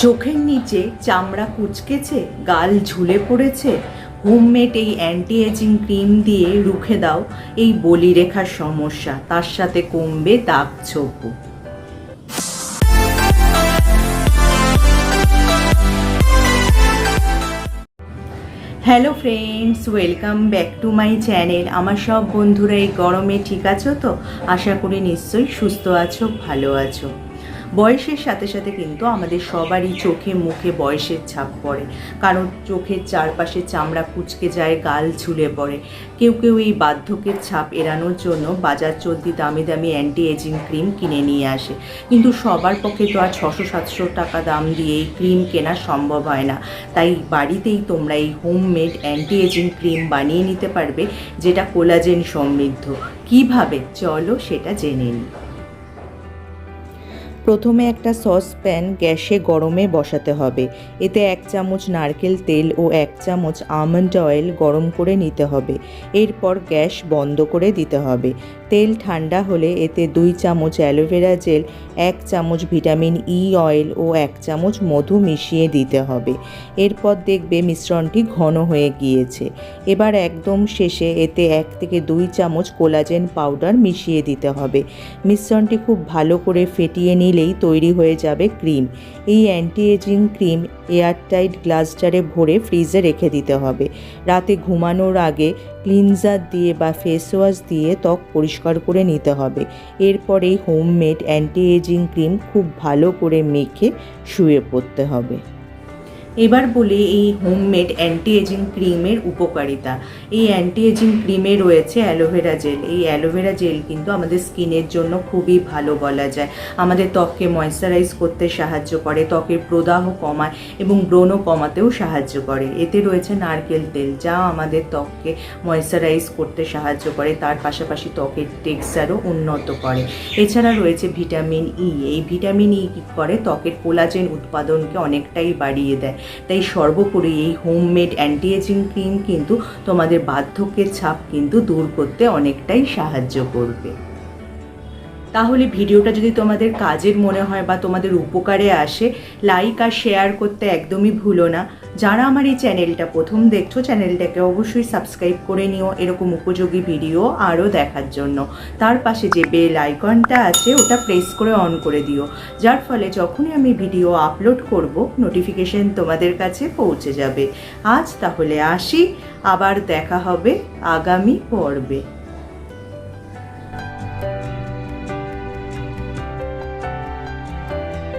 চোখের নিচে চামড়া কুচকেছে, গাল ঝুলে পড়েছে। হোমমেড এই অ্যান্টি এজিং ক্রিম দিয়ে রুখে দাও, এই বলিরেখার সমস্যা। তার সাথে কমবে দাগ ছোপও। Hello friends, welcome back to my channel. আমার সব বন্ধুরা এই গরমে ঠিক আছো তো? আশা করি নিশ্চয়ই সুস্থ আছো, ভালো আছো। বয়সের সাথে সাথে কিন্তু আমাদের সবারই চোখে মুখে বয়সের ছাপ পড়ে। কারণ চোখের চারপাশে চামড়া কুচকে যায়, গাল ঝুলে পড়ে। কেউ কেউ এই বার্ধক্যের ছাপ এড়ানোর জন্য বাজার চলতি দামি দামি অ্যান্টি এজিং ক্রিম কিনে নিয়ে আসে। কিন্তু সবার পক্ষে তো আর ছশো সাতশো টাকা দাম দিয়ে এই ক্রিম কেনা সম্ভব হয় না। তাই বাড়িতেই তোমরা এই হোমমেড অ্যান্টি এজিং ক্রিম বানিয়ে নিতে পারবে, যেটা কোলাজেন সমৃদ্ধ। কীভাবে? চলো সেটা জেনে নিই। প্রথমে একটা সসপ্যান গ্যাসে গরমে বসাতে হবে। এতে এক চামচ নারকেল তেল ও এক চামচ আমন্ড অয়েল গরম করে নিতে হবে। এরপর গ্যাস বন্ধ করে দিতে হবে। তেল ঠান্ডা হলে এতে দুই চামচ অ্যালোভেরা জেল, এক চামচ ভিটামিন ই অয়েল ও এক চামচ মধু মিশিয়ে দিতে হবে। এরপর দেখবে মিশ্রণটি ঘন হয়ে গিয়েছে। এবার একদম শেষে এতে এক থেকে দুই চামচ কোলাজেন পাউডার মিশিয়ে দিতে হবে। মিশ্রণটি খুব ভালো করে ফেটিয়ে নিলেই তৈরি হয়ে যাবে ক্রিম। এই anti ageing cream airtight glass জারে ভরে ফ্রিজে রেখে দিতে হবে। রাতে ঘুমানোর আগে ক্লিনজার দিয়ে বা ফেস ওয়াশ দিয়ে ত্বক পরিষ্কার করে নিতে হবে। এরপরেই হোমমেড অ্যান্টি এজিং ক্রিম খুব ভালো করে মেখে শুয়ে পড়তে হবে। এবার বলি এই হোমমেড অ্যান্টি এজিং ক্রিমের উপকারিতা। এই অ্যান্টি এজিং ক্রিমে রয়েছে অ্যালোভেরা জেল। এই অ্যালোভেরা জেল কিন্তু আমাদের স্কিনের জন্য খুবই ভালো বলা যায়। আমাদের ত্বককে ময়শ্চারাইজ করতে সাহায্য করে, ত্বকের প্রদাহ কমায় এবং ব্রণ কমাতেও সাহায্য করে। এতে রয়েছে নারকেল তেল, যা আমাদের ত্বককে ময়শ্চারাইজ করতে সাহায্য করে, তার পাশাপাশি ত্বকের টেক্সচারও উন্নত করে। এছাড়া রয়েছে ভিটামিন ই এই ভিটামিন ই কী করে? ত্বকের কোলাজেন উৎপাদনকে অনেকটাই বাড়িয়ে দেয়। তাই সর্বোপরি এই হোমমেড অ্যান্টি এজিং ক্রিম কিন্তু তোমাদের বার্ধক্যের ছাপ কিন্তু দূর করতে অনেকটাই সাহায্য করবে। তাহলে ভিডিওটা যদি তোমাদের কাজের মনে হয় বা তোমাদের উপকারে আসে লাইক আর শেয়ার করতে একদমই ভুলো না। যারা আমার এই চ্যানেলটা প্রথম দেখছ চ্যানেলটাকে অবশ্যই সাবস্ক্রাইব করে নিও এরকম উপযোগী ভিডিও আরও দেখার জন্য। তার পাশে যে বেল আইকনটা আছে, ওটা প্রেস করে অন করে দিও। যার ফলে যখনই আমি ভিডিও আপলোড করব নোটিফিকেশন তোমাদের কাছে পৌঁছে যাবে। আজ তাহলে আসি, আবার দেখা হবে আগামী পর্বে।